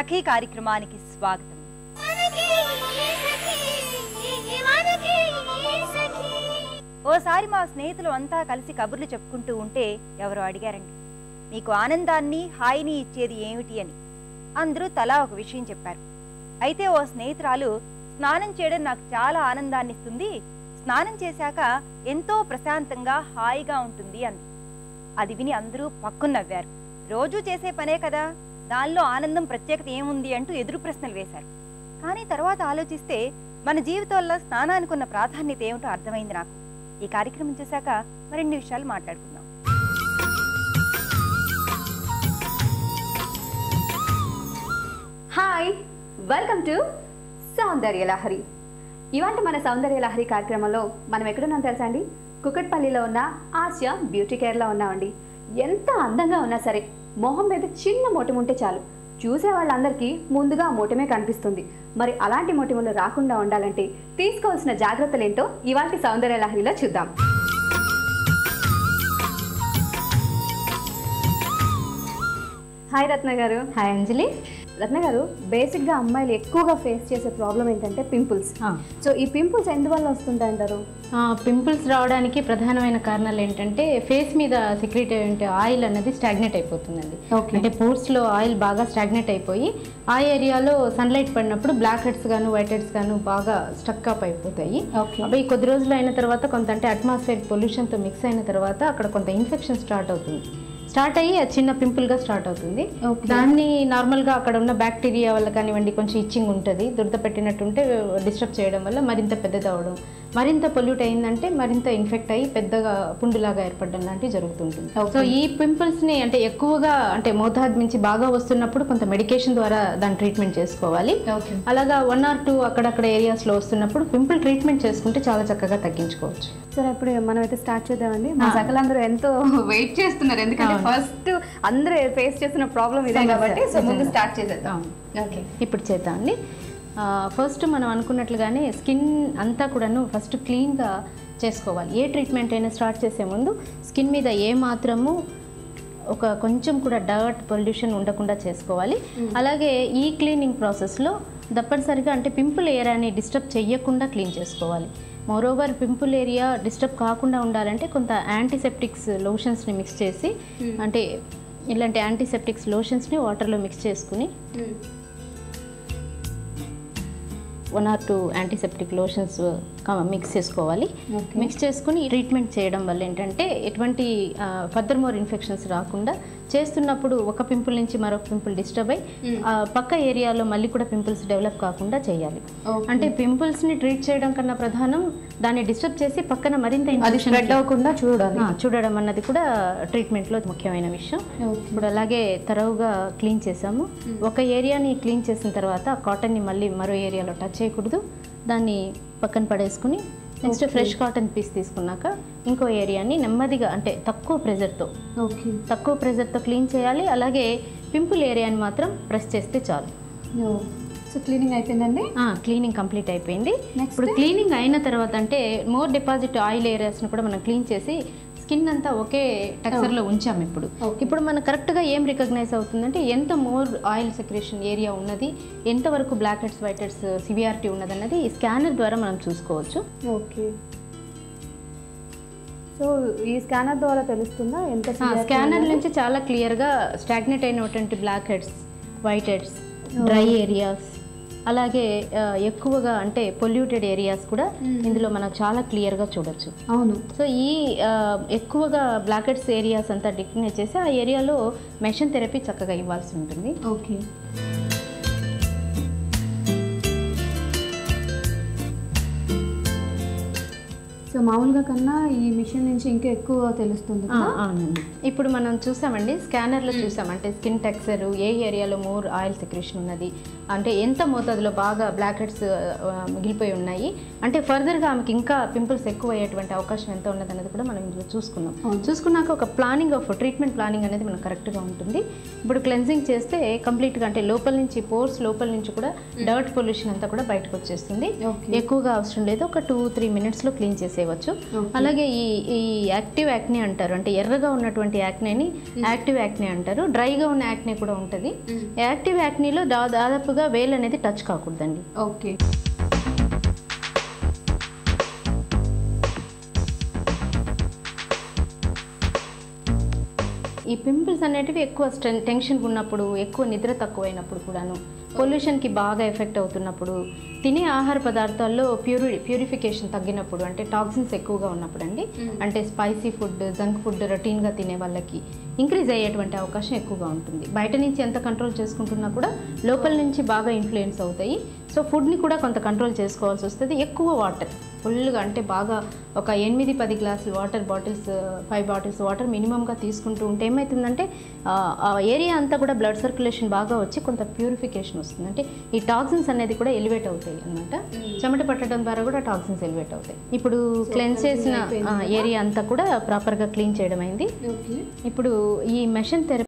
సఖీ కార్యక్రమానికి స్వాగతం. ఓసారి మా స్నేహితులు అంతా కలిసి కబుర్లు చెప్పుకుంటూ ఉంటే ఎవరో అడిగారండి. మీకు ఆనందాన్ని హాయిని ఇచ్చేది ఏమిటి అని. అందరూ తలా ఒక విషయం చెప్పారు. అయితే ఓ స్నేహితురాలు స్నానం చేయడం నాకు చాలా ఆనందాన్ని ఇస్తుంది. స్నానం చేశాక ఎంతో ప్రశాంతంగా హాయిగా ఉంటుంది అంది. అది విని అందరూ పక్కున నవ్వారు. రోజూ చేసే పనే కదా. దానిలో ఆనందం ప్రత్యేకత ఏముంది అంటూ ఎదురు ప్రశ్నలు వేశారు. కానీ తర్వాత ఆలోచిస్తే మన జీవితంలో స్నానానికి ఉన్న ప్రాధాన్యత ఏమిటో అర్థమైంది నాకు. ఈ కార్యక్రమం చూశాక మరిన్ని విషయాలు మాట్లాడుకుందాం. Hi welcome to Soundarya Lahari. ఇవాంటి మన సౌందర్య లహరి కార్యక్రమంలో మనం ఎక్కడున్నాం తెలుసా అండి? కుకట్పల్లిలో ఉన్న ఆసియా బ్యూటీ కేర్లో ఉన్నామండి. ఎంత అందంగా ఉన్నా సరే మొహం మీద చిన్న మొటిమ ఉంటే చాలు. చూసే వాళ్ళందరికీ ముందుగా మొటిమే కనిపిస్తుంది. మరి అలాంటి మొటిమలు రాకుండా ఉండాలంటే తీసుకోవాల్సిన జాగ్రత్తలు ఏంటో ఇవాళ సౌందర్య లహరిలో చూద్దాం. హాయ్ రత్న గారు. హాయ్ అంజలి. రత్న గారు బేసిక్గా అమ్మాయిలు ఎక్కువగా ఫేస్ చేసే ప్రాబ్లం ఏంటంటే పింపుల్స్. సో ఈ పింపుల్స్ ఎందువల్ల వస్తుంటాయి అంటారు పింపుల్స్ రావడానికి ప్రధానమైన కారణాలు ఏంటంటే ఫేస్ మీద సెక్రెట్ అయ్యే ఆయిల్ అనేది స్టాగ్నేట్ అయిపోతుందండి. అంటే pores లో ఆయిల్ బాగా స్టాగ్నేట్ అయిపోయి ఆ ఏరియాలో సన్లైట్ పడినప్పుడు బ్లాక్ హెడ్స్ గాను వైట్ హెడ్స్ గాను బాగా స్టక్ అప్ అయిపోతాయి. అవి కొద్ది రోజులు అయిన తర్వాత కొంత అంటే అట్మాస్ఫియర్ పొల్యూషన్తో మిక్స్ అయిన తర్వాత అక్కడ కొంత ఇన్ఫెక్షన్ స్టార్ట్ అవుతుంది. స్టార్ట్ అయ్యి అది చిన్న పింపుల్గా స్టార్ట్ అవుతుంది. దాన్ని నార్మల్గా అక్కడ ఉన్న బ్యాక్టీరియా వల్ల కానివ్వండి కొంచెం ఇచ్చింగ్ ఉంటుంది. దురద పెట్టినట్టుంటే డిస్టర్బ్ చేయడం వల్ల మరింత పెద్దది అవడం మరింత పొల్యూట్ అయిందంటే మరింత ఇన్ఫెక్ట్ అయ్యి పెద్దగా పుండులాగా ఏర్పడడం లాంటివి జరుగుతుంటుంది. సో ఈ పింపుల్స్ని అంటే ఎక్కువగా అంటే మోతాదు మించి బాగా వస్తున్నప్పుడు కొంత మెడికేషన్ ద్వారా దాని ట్రీట్మెంట్ చేసుకోవాలి అలాగా వన్ ఆర్ టూ అక్కడక్కడ ఏరియాస్లో వస్తున్నప్పుడు పింపుల్ ట్రీట్మెంట్ చేసుకుంటే చాలా చక్కగా తగ్గించుకోవచ్చు సరే ఇప్పుడు మనం అయితే స్టార్ట్ చేద్దామండి మా. సకలందరూ ఎంతో వెయిట్ చేస్తున్నారు ఎందుకంటే. ఫస్ట్ అందరూ ఫేస్ చేస్తున్న ప్రాబ్లం ఇదే. కాబట్టి సో ముందు. స్టార్ట్ చేసేద్దాం. ఓకే ఇప్పుడు చేద్దామండి ఫస్ట్ మనం అనుకున్నట్లుగానే స్కిన్ అంతా కూడాను ఫస్ట్ క్లీన్గా చేసుకోవాలి. ఏ ట్రీట్మెంట్ అయినా స్టార్ట్ చేసే ముందు స్కిన్ మీద ఏ మాత్రము ఒక కొంచెం కూడా డర్ట్ పొల్యూషన్ ఉండకుండా చేసుకోవాలి. అలాగే ఈ క్లీనింగ్ ప్రాసెస్లో తప్పనిసరిగా అంటే పింపుల్ ఏరియాని డిస్టర్బ్ చేయకుండా క్లీన్ చేసుకోవాలి. మోరోవర్ పింపుల్ ఏరియా డిస్టర్బ్ కాకుండా ఉండాలంటే కొంత యాంటీసెప్టిక్స్ లోషన్స్ని మిక్స్ చేసి అంటే ఇలాంటి యాంటీసెప్టిక్స్ లోషన్స్ని వాటర్లో మిక్స్ చేసుకుని one or two antiseptic lotions mix చేసుకోవాలి. మిక్స్ చేసుకుని ట్రీట్మెంట్ చేయడం వల్ల ఏంటంటే ఎటువంటి ఫర్దర్ మోర్ ఇన్ఫెక్షన్స్ రాకుండా చేస్తున్నప్పుడు ఒక పింపుల్ నుంచి మరొక పింపుల్ డిస్టర్బ్ అయ్యి ఆ పక్క ఏరియాలో మళ్ళీ కూడా పింపుల్స్ డెవలప్ కాకుండా చేయాలి. అంటే పింపుల్స్ని ట్రీట్ చేయడం కన్నా ప్రధానం దాన్ని డిస్టర్బ్ చేసి పక్కన మరింత కి- అవ్వకుండా చూడాలి. చూడడం అన్నది కూడా ట్రీట్మెంట్లో ముఖ్యమైన విషయం. ఇప్పుడు అలాగే తరవుగా క్లీన్ చేసాము ఒక ఏరియాని క్లీన్ చేసిన తర్వాత కాటన్ని మళ్ళీ మరో ఏరియాలో టచ్ చేయకూడదు. దాన్ని పక్కన పడేసుకుని నెక్స్ట్ ఫ్రెష్ కాటన్ పీస్ తీసుకున్నాక ఇంకో ఏరియాని నెమ్మదిగా అంటే తక్కువ ప్రెజర్తో ఓకే తక్కువ ప్రెజర్తో క్లీన్ చేయాలి. అలాగే పింపుల్ ఏరియాని మాత్రం ప్రెస్ చేస్తే చాలు. సో క్లీనింగ్ అయిపోయిందండి? క్లీనింగ్ కంప్లీట్ అయిపోయింది? ఇప్పుడు క్లీనింగ్ అయిన తర్వాత అంటే మోర్ డిపాజిట్ ఆయిల్ ఏరియాస్ని కూడా మనం క్లీన్ చేసి స్కిన్ అంతా ఒకే టెక్స్చర్లో ఉంచాం ఇప్పుడు. ఇప్పుడు మనకు కరెక్ట్గా ఏం రికగ్నైజ్ అవుతుందంటే ఎంత మోర్ ఆయిల్ సెక్రేషన్ ఏరియా ఉన్నది ఎంతవరకు black heads white heads severity ఉన్నది అన్నది ఈ స్కానర్ ద్వారా మనం చూసుకోవచ్చు. ఓకే. సో ఈ స్కానర్ ద్వారా తెలుస్తుందా ఎంత స్కానర్? నుంచి చాలా క్లియర్గా స్టాగ్నేట్ అయినటువంటి black heads white heads dry areas అలాగే ఎక్కువగా అంటే పొల్యూటెడ్ ఏరియాస్ కూడా ఇందులో మనం చాలా క్లియర్గా చూడొచ్చు. అవును. సో ఈ ఎక్కువగా బ్లాక్ హెడ్స్ ఏరియాస్ అంతా డిక్నేట్ చేసి ఆ ఏరియాలో మెషిన్ థెరపీ చక్కగా ఇవ్వాల్సి ఉంటుంది. ఓకే. మామూలుగా కన్నా ఈ మిషన్ నుంచి ఇంకా ఎక్కువ తెలుస్తుంది? అవునండి. ఇప్పుడు మనం చూసామండి స్కానర్లో చూసాం. అంటే స్కిన్ టెక్స్చర్ ఏ ఏరియాలో మోర్ ఆయిల్ సెక్రేషన్ ఉన్నది అంటే ఎంత మోతాదులో బాగా బ్లాక్ హెడ్స్ మిగిలిపోయి ఉన్నాయి. అంటే ఫర్దర్గా ఆమెకి ఇంకా పింపుల్స్ ఎక్కువ అయ్యేటువంటి అవకాశం ఎంత ఉన్నది అనేది కూడా మనం ఇందులో చూసుకున్నాం. చూసుకున్నాక ఒక ప్లానింగ్ ఆఫ్ ట్రీట్మెంట్ ప్లానింగ్ అనేది మనకు కరెక్ట్గా ఉంటుంది. ఇప్పుడు క్లెన్జింగ్ చేస్తే కంప్లీట్గా అంటే లోపల నుంచి పోర్స్ లోపల నుంచి కూడా డర్ట్ పొల్యూషన్ అంతా కూడా బయటకు వచ్చేస్తుంది. ఎక్కువగా అవసరం లేదు ఒక టూ త్రీ మినిట్స్లో క్లీన్ చేసేయవచ్చు చేయవచ్చు. అలాగే ఈ ఈ యాక్టివ్ యాక్నే అంటారు. అంటే ఎర్రగా ఉన్నటువంటి యాక్నేని యాక్టివ్ యాక్నే అంటారు. డ్రైగా ఉన్న యాక్నే కూడా ఉంటుంది. యాక్టివ్ యాక్నీలో దాదాపుగా వేలు అనేది టచ్ కాకూడదండి. ఓకే. ఈ పింపుల్స్ అనేటివి ఎక్కువ టెన్షన్ ఉన్నప్పుడు ఎక్కువ నిద్ర తక్కువైనప్పుడు కూడాను పొల్యూషన్కి బాగా ఎఫెక్ట్ అవుతున్నప్పుడు తినే ఆహార పదార్థాల్లో ప్యూరి ప్యూరిఫికేషన్ తగ్గినప్పుడు అంటే టాక్సిన్స్ ఎక్కువగా ఉన్నప్పుడు అండి అంటే స్పైసీ ఫుడ్ జంక్ ఫుడ్ రొటీన్గా తినే వాళ్ళకి ఇంక్రీజ్ అయ్యేటువంటి అవకాశం ఎక్కువగా ఉంటుంది. బయట నుంచి ఎంత కంట్రోల్ చేసుకుంటున్నా కూడా లోపల నుంచి బాగా ఇన్ఫ్లుయెన్స్ అవుతాయి. సో ఫుడ్ని కూడా కొంత కంట్రోల్ చేసుకోవాల్సి వస్తుంది. ఎక్కువ వాటర్ ఫుల్గా అంటే బాగా ఒక ఎనిమిది పది గ్లాసులు water bottles five bottles water మినిమంగా తీసుకుంటూ ఉంటే ఏమవుతుందంటే ఏరియా అంతా కూడా బ్లడ్ సర్క్యులేషన్ బాగా వచ్చి కొంత ప్యూరిఫికేషన్ వస్తుంది. అంటే ఈ టాక్సిన్స్ అనేది కూడా ఎలివేట్ అవుతాయి అన్నమాట. చెమట పట్టడం ద్వారా కూడా టాక్సిన్స్ ఎలివేట్ అవుతాయి. ఇప్పుడు క్లెన్స్ చేసిన ఏరియా అంతా కూడా ప్రాపర్గా క్లీన్ చేయడం అయింది. ఇప్పుడు ఈ మెషన్ థెరపీ